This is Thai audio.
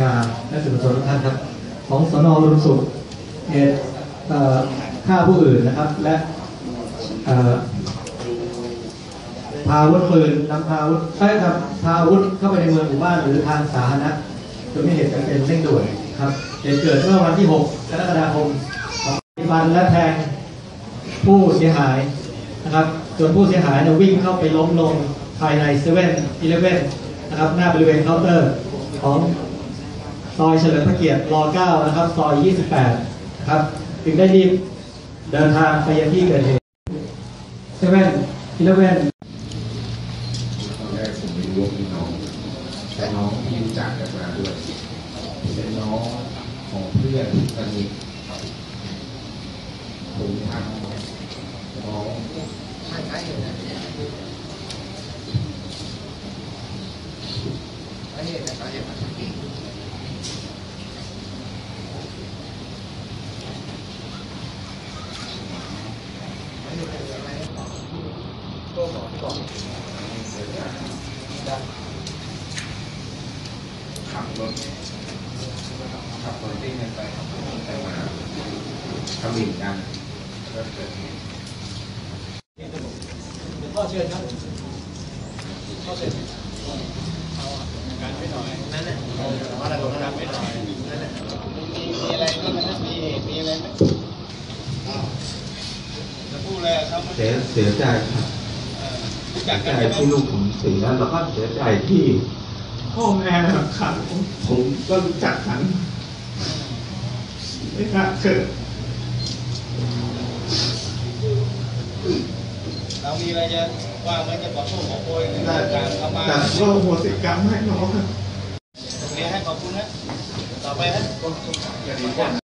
ชาและสื่อมวลชนทุกท่านครับ ของสนรุนสุขเหตุฆ่าผู้อื่นนะครับ และพาอาวุธปืนนำพาอาวุธใช่ครับพาอาวุธเข้าไปในเมืองหมู่บ้านหรือทางสาธารณะโดยไม่เหตุจำเป็นเร่งด่วนครับเหตุเกิดเมื่อวันที่ 6 กรกฎาคม2ฟันและแทงผู้เสียหายนะครับจนผู้เสียหายเนี่ยวิ่งเข้าไปล้มลงภายในเซเว่นอีเลฟเว่นนะครับหน้าบริเวณเคาน์เตอร์ของ ซอยเฉลิมพระเกียรติร9นะครับ ซอย 28 นะครับจึงได้รีบเดินทางไปยังที่เกิดเหตุเซเว่นอีเลเว่นตอนแรกผมไม่รู้ว่ามีน้อง แต่น้องที่รู้จักกันมาด้วยเป็นน้องของเพื่อนสนิทผมทำน้อง ขับรถขับรถติ้งกันไปขับรถไปมาทำหินกันก็เกิดเหตุพ่อเชิญครับพ่อเชิญมีอะไรก็มันมีเหตุมีอะไรไหมจะพูดอะไรกับเขาเสียเสียใจครับ เสีจัยกใจกันใช่ไหมที่ลูกผมเสียแล้วก็เสียใจที่พ่อแม่ขังผมก็รู้จักกันไม่น่าเกิดเรามีอะไรจะว่าไหมจะขอโทษขอโพยในแต่การเข้ามาแต่ก็โหสิกรรมให้น้องตรงนี้ให้ขอบคุณนะต่อไปนะ